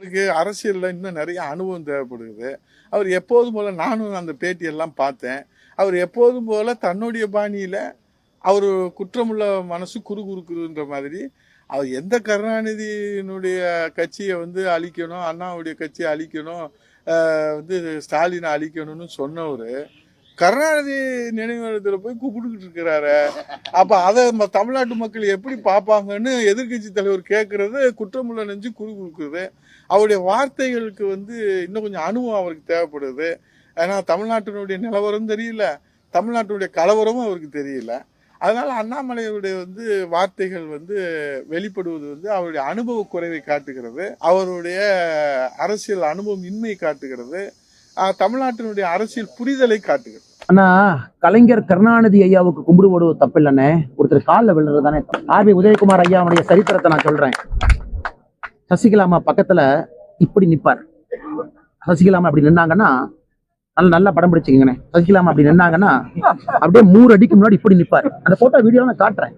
அவருக்கு அரசியலில் இன்னும் நிறைய அனுபவம் தேவைப்படுகிறது அவர் எப்போதும் போல் நானும் அந்த பேட்டியெல்லாம் பார்த்தேன். அவர் எப்போதும் போல் தன்னுடைய பாணியில் அவர் குற்றமுள்ள மனசு குறு குறுக்குதுன்ற மாதிரி அவர் எந்த கருணாநிதியினுடைய கட்சியை வந்து அழிக்கணும் அண்ணாவுடைய கட்சியை அழிக்கணும் வந்து ஸ்டாலினை அழிக்கணும்னு சொன்னவர் கருணாநிதி நினைவகத்தில் போய் கூப்பிட்டுக்கிட்டு இருக்கிறாரு. அப்போ அதை நம்ம தமிழ்நாட்டு மக்கள் எப்படி பார்ப்பாங்கன்னு எதிர்க்கட்சி தலைவர் கேட்கறது குற்றமுள்ள நெஞ்சு குறு குறுக்குது அவருடைய வார்த்தைகளுக்கு வந்து இன்னும் கொஞ்சம் அனுபவம் அவருக்கு தேவைப்படுது. ஏன்னா தமிழ்நாட்டினுடைய நிலவரம் தெரியல. தமிழ்நாட்டினுடைய கலவரமும் அவருக்கு தெரியல. அதனால் அண்ணாமலையுடைய வந்து வார்த்தைகள் வந்து வெளிப்படுவது வந்து அவருடைய அனுபவ குறைவை காட்டுகிறது. அவருடைய அரசியல் அனுபவம் இன்மை காட்டுகிறது. தமிழ்நாட்டினுடைய அரசியல் புரிதலை காட்டுகிறது. அண்ணா கலைஞர் கருணாநிதி ஐயாவுக்கு கும்பிடு போடுவது தப்பு இல்லைண்ணே ஒருத்தர் காலில் விழுறது தானே ஆர்பி உதயகுமார் ஐயாவுடைய சரித்திரத்தை நான் சொல்றேன். சசிகலாமா பக்கத்துல இப்படி நிற்பார் சசிகலாமா அப்படி நின்னாங்கன்னா நல்ல நல்லா படம் பிடிச்சிக்கங்கண்ணே. சசிகலாமா அப்படி நின்னாங்கன்னா அப்படியே மூணு அடிக்கு முன்னாடி இப்படி நிற்பார் அந்த போட்டோ வீடியோ நான் காட்டுறேன்.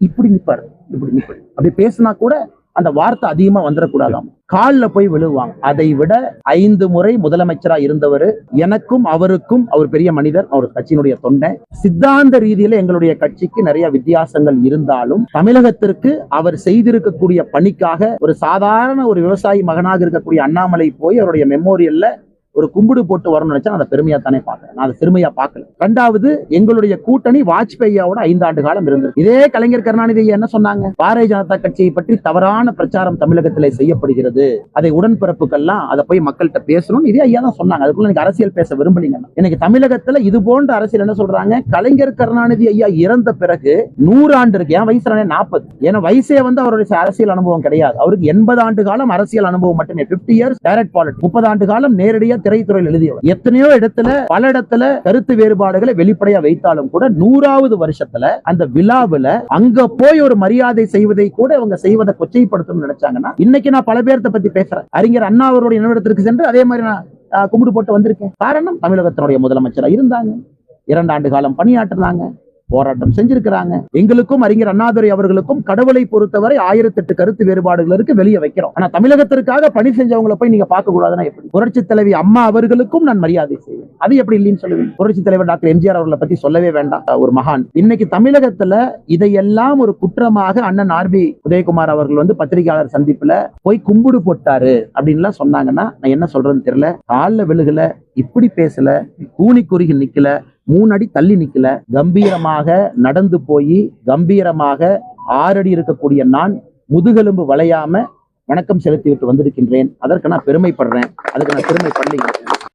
இப்படி நிற்பார் இப்படி நிற்பார் அப்படி பேசுனா கூட அந்த வார்த்தை அதிகமா வந்துடக்கூடாதாம் காலில் போய் விழுவாங்க. அதை விட ஐந்து முறை முதலமைச்சரா இருந்தவர் எனக்கும் அவருக்கும் அவர் பெரிய மனிதர் அவர் கட்சியினுடைய தொண்டை. சித்தாந்த ரீதியில எங்களுடைய கட்சிக்கு நிறைய வித்தியாசங்கள் இருந்தாலும் தமிழகத்திற்கு அவர் செய்திருக்கக்கூடிய பணிக்காக ஒரு சாதாரண ஒரு விவசாயி மகனாக இருக்கக்கூடிய அண்ணாமலை போய் அவருடைய மெமோரியல்ல ஒரு கும்பிடு போட்டு வரணும்னு நினைச்சா நான் அதை பெருமையா தானே பார்க்கிறேன். நான் அதை பெருமையா பார்க்கல. ரெண்டாவது எங்களுடைய கூட்டணி வாஜ்பேயியோட ஐந்தாண்டு காலம் இருந்தது. இதே கலைஞர் கருணாநிதி என்ன சொன்னாங்க? பாரதிய ஜனதா கட்சியை பற்றி தவறான பிரச்சாரம் தமிழகத்தில் செய்யப்படுகிறது. அதை உடன்பிறப்புக்கெல்லாம் அதை போய் மக்கள்கிட்ட பேசணும் இதே ஐயா தான் சொன்னாங்க. அதுக்குள்ள எனக்கு அரசியல் பேச விரும்பலீங்க. எனக்கு தமிழகத்துல இது போன்ற அரசியல் என்ன சொல்றாங்க? கலைஞர் கருணாநிதி ஐயா இறந்த பிறகு நூறு ஆண்டு இருக்கு. என் வயசு நாற்பது. ஏன்னா வயசே வந்து அவருடைய அரசியல் அனுபவம் கிடையாது. அவருக்கு எண்பது ஆண்டு காலம் அரசியல் அனுபவம் மட்டுமே. 50 இயர்ஸ் டைரக்ட் பாலிடிக்ஸ் முப்பது ஆண்டு காலம் நேரடியா திரைத்துறையில் எழுதியவர். எத்தனையோ இடத்துல பல இடத்துல கருத்து வேறுபாடுகளை வெளிப்படையா வைத்தாலும் கூட நூறாவது வருஷத்துல அந்த விழாவில் அங்க போய் ஒரு மரியாதை செய்வதை கூட அவங்க செய்வதை கொச்சைப்படுத்தணும்னு நினைச்சாங்கன்னா இன்னைக்கு நான் பல பேர்த்த பத்தி பேசுறேன். அறிஞர் அண்ணா அவருடைய நினைவிடத்திற்கு சென்று அதே மாதிரி நான் கும்பிடு போட்டு வந்திருக்கேன். காரணம் தமிழகத்தினுடைய முதலமைச்சராக இருந்தாங்க. இரண்டு ஆண்டு காலம் பணியாற்றினாங்க. போராட்டம் செஞ்சிருக்கிறாங்க. எங்களுக்கும் அறிஞர் அண்ணாதுரை அவர்களுக்கும் கடவுளை பொறுத்தவரை ஆயிரத்தெட்டு கருத்து வேறுபாடுகள் இருக்கு வெளியே வைக்கிறோம். ஆனா தமிழகத்திற்காக பணி செஞ்சவங்களை போய் நீங்க பார்க்க கூடாதுன்னா எப்படி? புரட்சி தலைவி அம்மா அவர்களுக்கும் நான் மரியாதை செய்வேன். அது எப்படி இல்லைன்னு சொல்லுவேன் புரட்சி தலைவர் டாக்டர் எம்ஜிஆர் அவர்களை பத்தி சொல்லவே வேண்டாம். ஒரு மகான். இன்னைக்கு தமிழகத்துல இதையெல்லாம் ஒரு குற்றமாக அண்ணன் ஆர்பி உதயகுமார் அவர்கள் வந்து பத்திரிகையாளர் சந்திப்புல போய் கும்பிடு போட்டாரு அப்படின்லாம் சொன்னாங்கன்னா நான் என்ன சொல்றேன்னு தெரியல. காலில் விழுகல இப்படி பேசல கூனி குறுகி நிக்கல மூணு அடி தள்ளி நிக்கல. கம்பீரமாக நடந்து போய் கம்பீரமாக ஆறடி இருக்கக்கூடிய நான் முதுகெலும்பு வளையாம வணக்கம் செலுத்தி விட்டு வந்திருக்கின்றேன். அதற்கு நான் பெருமைப்படுறேன். அதுக்கு நான் பெருமைப்படலைங்க.